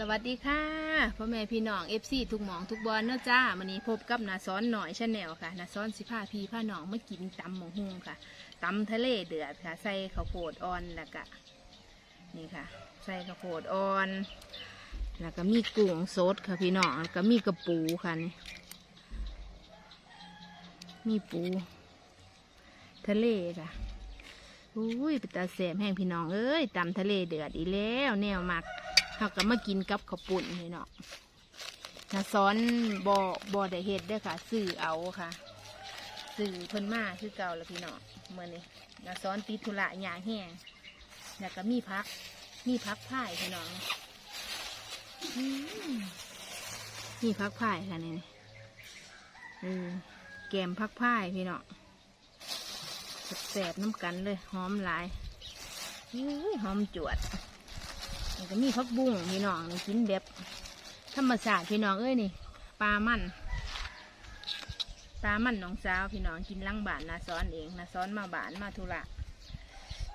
สวัสดีค่ะพ่อแม่พี่น้องเอฟซีทุกหมองทุกบอลเนาะจ้าวันนี้พบกับนาซ้อนหน่อยชาแนลค่ะนาซ้อนสิผ้าพี่ผ้าน้องมากินตำหมูฮุงค่ะตำทะเลเดือดค่ะ ใส่ข้าวโพดอ่อนแล้วก็นี่ค่ะ ใส่ข้าวโพดอ่อน แล้วก็มีกุ้งสดค่ะพี่น้องแล้วก็มีกระปูค่ะนี่มีปู ทะเลค่ะอุ้ยเป็นตาแสบแห้งพี่น้องเอ้ยตำทะเลเดือดอีแล้วแนวมัก เขาก็มากินกับข้าวปุ่นนี่เนาะนาซ้อนบอบอได้เฮ็ดเด้อค่ะซื้อเอาค่ะซื้อเพิ่นมาคือเก่าแล้วพี่เนาะเมื่อนี้นาซ้อนติดธุระยาแห้งแล้วก็มีพัก มีพักพ่ายพี่น้องมีพักพ่ายค่ะนี่นี่เออแกมพักพ่ายพี่เนาะแสบน้ำกันเลยหอมหลายหอมจวด มันก็มีพักบุ้งพี่น้องนี่กินแบบธรรมชาติพี่น้องเอ้ยนี่ปลามันปลามันน้องสาวพี่น้องกินลังบานนาซ้อนเองนาซ้อนมาบานมาธุระ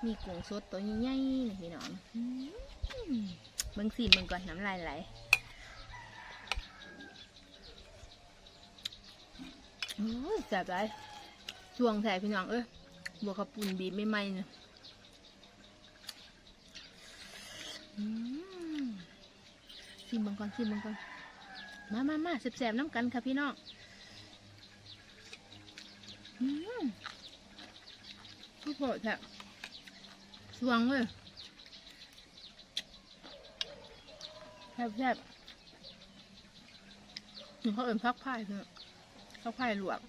มีกุ้งสดตัวใหญ่ๆพี่น้องมเบิ่งสีมึงก่อนน้ำลายไหลโอ้ยแสบไรช่วงแสบพี่น้องเอ้ยบวกขับปุ่นบีบไม่ไหมเนี่ย อืม ชิมบังก่อนชิมบังก่อนมามามาแสบๆน้ำกันค่ะพี่น้องอืมทุกคนแทบสวงเลยแทบแทบนี่เขาเอิ่นพักพายเถอะพักพายหลวก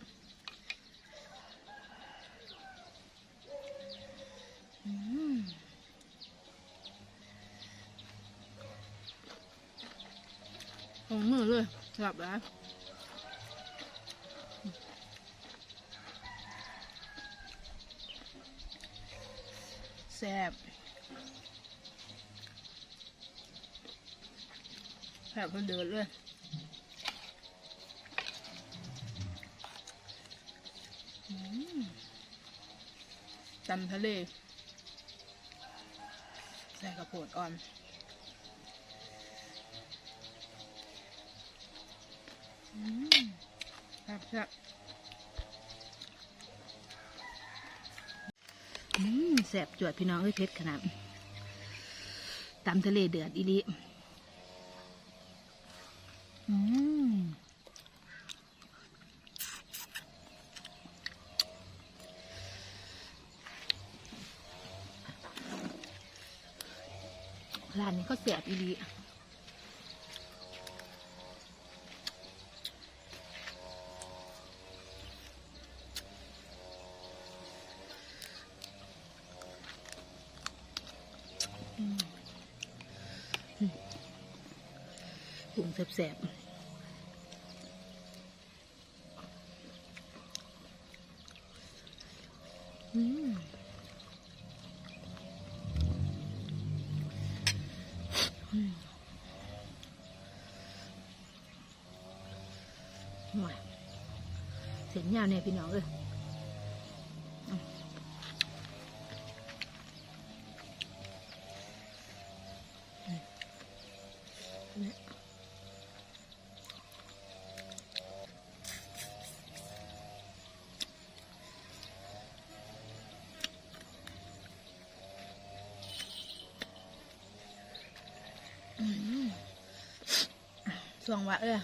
อืม ของมือ เลยกลับแล้วแซ่บแซ่บเดินเลยอืมตำทะเลใส่กระโพดอ่อน อืม ครับครับอืมแสบจวดพี่น้องเอ้ยเพชรขนาดตำทะเลเดือดอีลิอืมร้านนี้เขาแสบอีลิ กุ้งแสบๆอืมหน่อยเสียงยาวเนี่ยพี่น้องเลย ส่วงวะเออ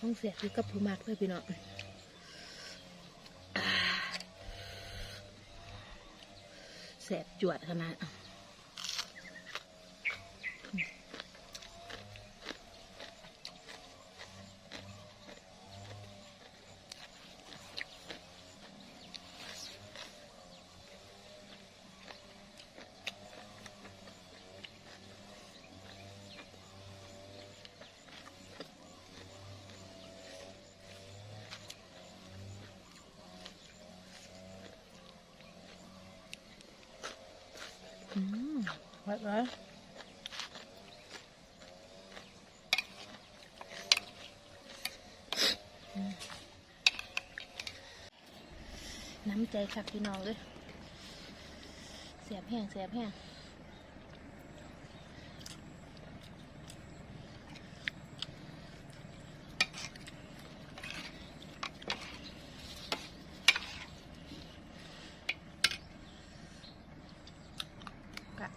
ห้องเสียคือกับผู้มากเลยพี่น้อง แสบจวดขนาด ไว้ไว้อืมน้ำใจค่ะพี่น้องเลยเสียบแห้งเสียบแห้ง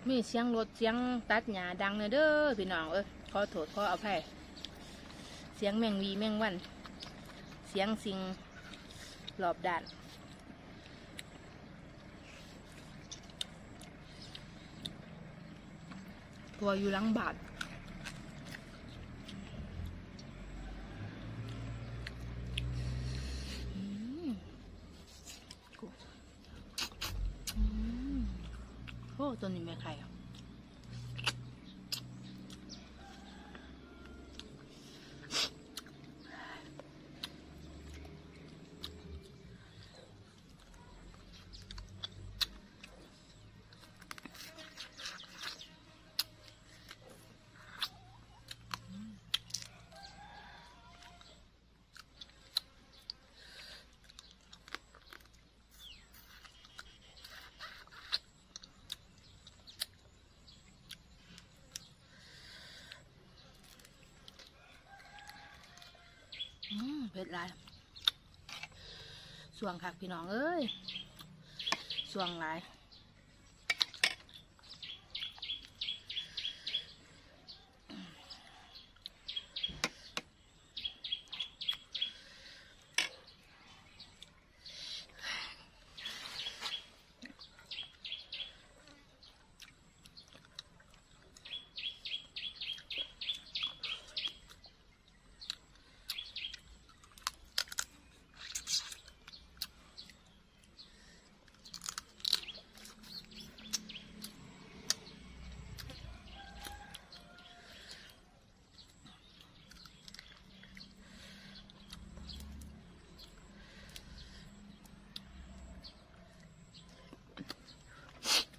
มีเสียงรถเสียงตัดหญ้าดังเลยเด้อพี่น้องเอ้ยขอโทษขออภัยเสียงแมงวีแมงวัน เสียงสิงรอบด่านตัวอยู่หลังบาทอืมกูอืม โอ้ตัวนี้ไม่ มเผ็ดหลายสวงคักพี่น้องเอ้ยสวงหลาย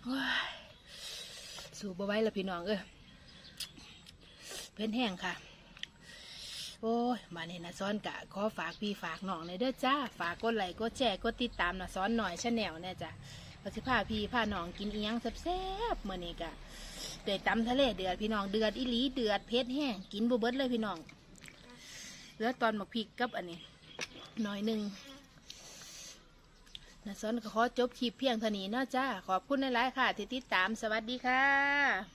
โอ้ย สูบเอาไว้ละพี่น้องเอ้ยเพื่อนแห้งค่ะ โอ้ยมาเนี่ยนะซ้อนกะขอฝากพี่ฝากน้องในเด้อจ้า ฝากกดไลค์กดแชร์กดติดตามนะซ้อนหน่อยชาแนลเนี่ยจ้ะเราสิพาพี่พาน้องกินเอียงแซ่บๆมื่อนี้กะเดือดตำทะเลเดือดพี่น้องเดือดอีหลีเดือดเผ็ดแห้งกินบุเบิดเลยพี่น้องเลือตอนหมกพริกกับอันนี้หน่อยหนึ่ง นะซ้อนก็ขอจบคลิปเพียงเท่านี้เนาะจ้า ขอบคุณหลายๆค่ะ ที่ติดตาม สวัสดีค่ะ